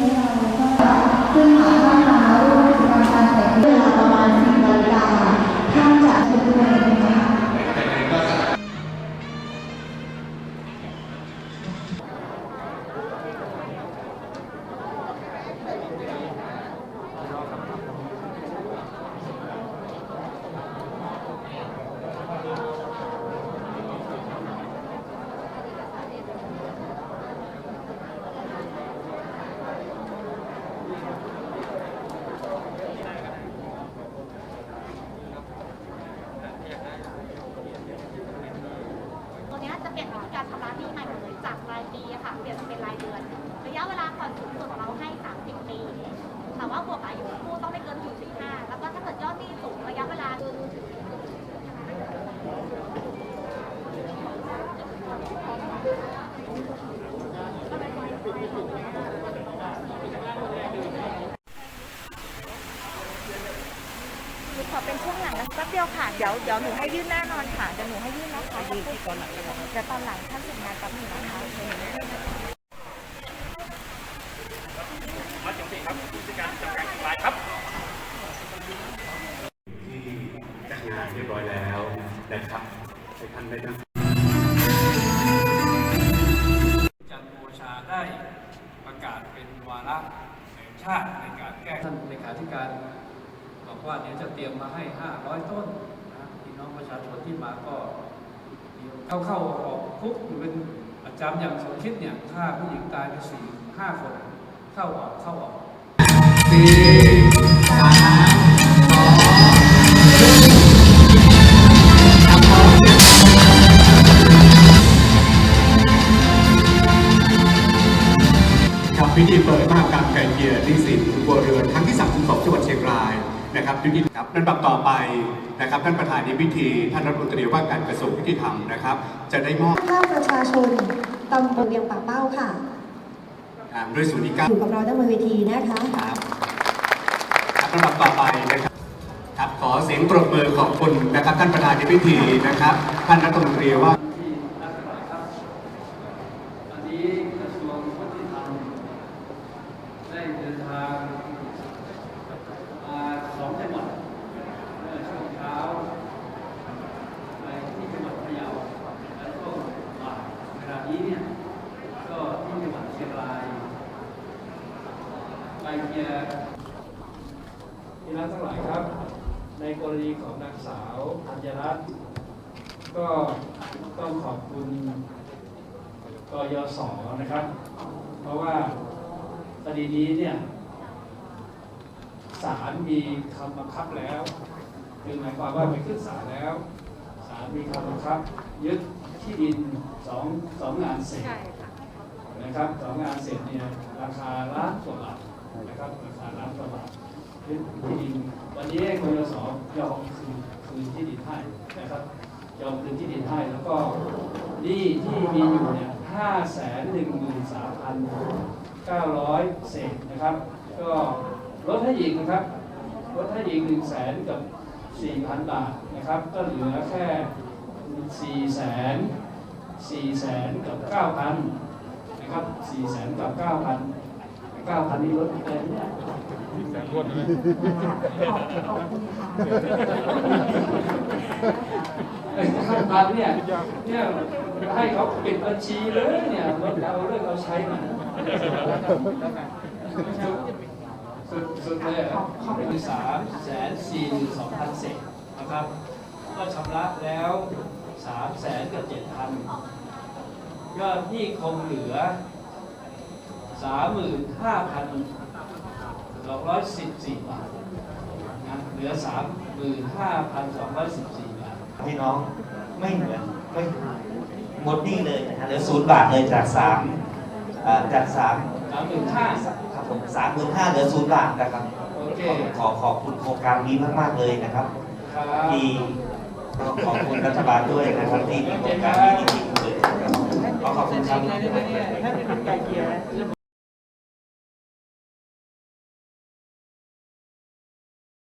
ให้เรา ขอเป็นช่วงหลังนะแป๊บเดียวค่ะ เดี๋ยวเดี๋ยวหนูให้ยื่นหน้านอนค่ะ เดี๋ยวหนูให้ยื่นนะคะยื่นที่ตอนหลังเดี๋ยวตอนหลังท่านเสร็จงานแป๊บหนึงนะคะเดี๋ยวหนูให้ยื่นนะคะมาถึงสี่ครับผู้จัดการจัดการรายครับที่จัดงานเรียบร้อยแล้วนะครับให้ท่านได้นั่งจันทร์โอชาได้ประกาศเป็นวาระแห่งชาติในการแก้ท่านเลขาธิการ บอกว่าเดี๋ยวจะเตรียมมาให้ 500 ต้นนะพี่น้องประชาชนที่มาก็เข้าเข้าๆออกคุกอยู่เป็นประจำอย่างสมคิดเนี่ยฆ่าผู้หญิงตายไปสี่ห้าคน เข้าออกเข้าออกครับพิธีเปิดมหกรรมไก่เกลียรนิสิตบัวเรือนครั้งที่32จังหวัดเชียงราย นะครับพิธีครับนั้นบัดต่อไปนะครับท่านประธานในพิธีท่านรัฐมนตรีว่าการกระทรวงยุติธรรมนะครับ จะได้มอบภาคประชาชนตำบลเวียงป่าเป้าค่ะอ่าด้วยส่วนที่เก้าอยู่กับเราด้านบนเวทีนะคะครับครับลำดับต่อไปนะครับครับขอเสียงปรบมือขอบคุณนะครับท่านประธานในพิธีนะครับ ท่านรัฐมนตรีว่า ที่นักข่าวครับวันนี้กระทรวงยุติธรรมได้เดินทางมาสองจังหวัดเมื่อช่วงเช้าไปที่จังหวัดพะเยาและช่วงบ่ายเวลานี้เนี่ยก็ที่จังหวัดเชียงราย ไปเยียร์ที่รักทั้งหลายครับ ในกรณีของนางสาวธัญรัตน์ก็ต้องขอบคุณกยศนะครับ เพราะว่าคดีนี้เนี่ยศาลมีคำบังคับแล้วคือหมายความว่าไปขึ้นศาลแล้วศาลมีคำบังคับ ยึดที่ดินสองสองงานเสร็จนะครับสองงานเสร็จเนี่ยราคาล้านกว่าบาท นะครับราคาล้านกว่าบาทยึดที่ดินวันนี้กยศยอมคืนคืนที่ดินให้นะครับยอมคืนที่ดินให้แล้วก็หนี้ที่มีอยู่เนี่ยห้าแสนหนึ่งหมื่นสามพันเก้าร้อยเศษนะครับ ก็ลดให้อีกนะครับลดให้อีกหนึ่งแสนกับสี่พันบาทนะครับ ก็เหลือแค่สี่แสนสี่แสนกับเก้าพันนะครับสี่แสนกับเก้าพัน ก้าพันนี่ลดอีกเลยเนี่ยไอ้ขั้นตอนเนี่ยเนี่ยให้เขาปิดบัญชีเลยเนี่ยเราเอาเรื่องเราใช้มันสุดสุดเลยครับคือสามแสนสี่หมื่นสองพันเศษนะครับ ก็ชำระแล้วสามแสนกับเจ็ดพันยอดหนี้คงเหลือ สามหมื่นห้าพันสองร้อยสิบสี่บาทนะเหลือสามหมื่นห้าพันสองร้อยสิบสี่บาทพี่น้องไม่เหมือนไม่หมดหนี้เลยนะฮะเหลือศูนย์บาทเลยจากสามเอ่อจากสามสามหมื่นห้าครับผมสามหมื่นห้าเหลือศูนย์บาทนะครับโอเคขอขอบคุณโครงการนี้มากๆเลยนะครับครับที่ต้องขอบคุณรัฐบาลด้วยนะครับที่มีโครงการนี้ดีๆเกิดขึ้นครับขอขอบคุณครับ